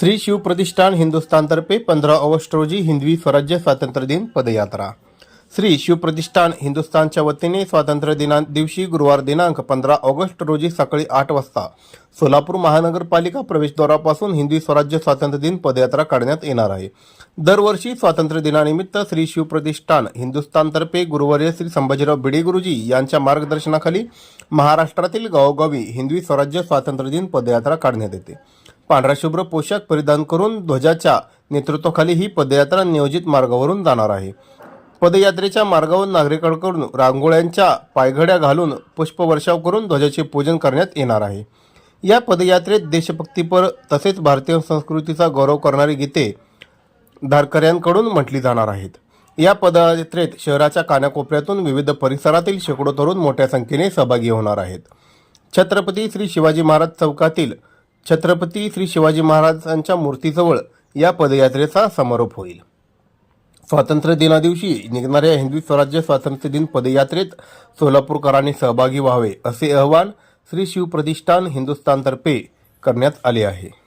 श्री शिवप्रतिष्ठान हिंदुस्थानतर्फे पंधरा ऑगस्ट रोजी हिंदवी स्वराज्य स्वातंत्र्य दिन पदयात्रा. श्री शिवप्रतिष्ठान हिंदुस्थानच्या वतीने स्वातंत्र्य दिना दिवशी गुरुवार दिनांक पंधरा ऑगस्ट रोजी सकाळी आठ वाजता सोलापूर महानगरपालिका प्रवेशद्वारापासून हिंदवी स्वराज्य स्वातंत्र्य दिन पदयात्रा काढण्यात येणार आहे. दरवर्षी स्वातंत्र्य दिनानिमित्त श्री शिवप्रतिष्ठान हिंदुस्थानतर्फे गुरुवर्य श्री संभाजीराव भिडे गुरुजी यांच्या मार्गदर्शनाखाली महाराष्ट्रातील गावोगावी हिंदवी स्वराज्य स्वातंत्र्य दिन पदयात्रा काढण्यात येते. पांढरा शुभ्र पोशाख परिधान करून ध्वजाच्या नेतृत्वाखाली ही पदयात्रा नियोजित मार्गावरून जाणार आहे. पदयात्रेच्या मार्गावर नागरिकांकडून रांगोळ्यांच्या पायघड्या घालून पुष्पवर्षाव करून ध्वजाचे पूजन करण्यात येणार आहे. या पदयात्रेत देशभक्तीपर तसेच भारतीय संस्कृतीचा गौरव करणारी गीते धारकऱ्यांकडून म्हटली जाणार आहेत. या पदयात्रेत शहराच्या कानाकोपऱ्यातून विविध परिसरातील शेकडो तरुण मोठ्या संख्येने सहभागी होणार आहेत. छत्रपती श्री शिवाजी महाराज चौकातील छत्रपती श्री शिवाजी महाराजांच्या मूर्तीजवळ या पदयात्रेचा समारोप होईल. स्वातंत्र्य दिनादिवशी निघणाऱ्या हिंदवी स्वराज्य स्वातंत्र्य दिन पदयात्रेत सोलापूरकरांनी सहभागी व्हावे असे आवाहन श्री शिवप्रतिष्ठान हिंदुस्थानतर्फे करण्यात आले आहे.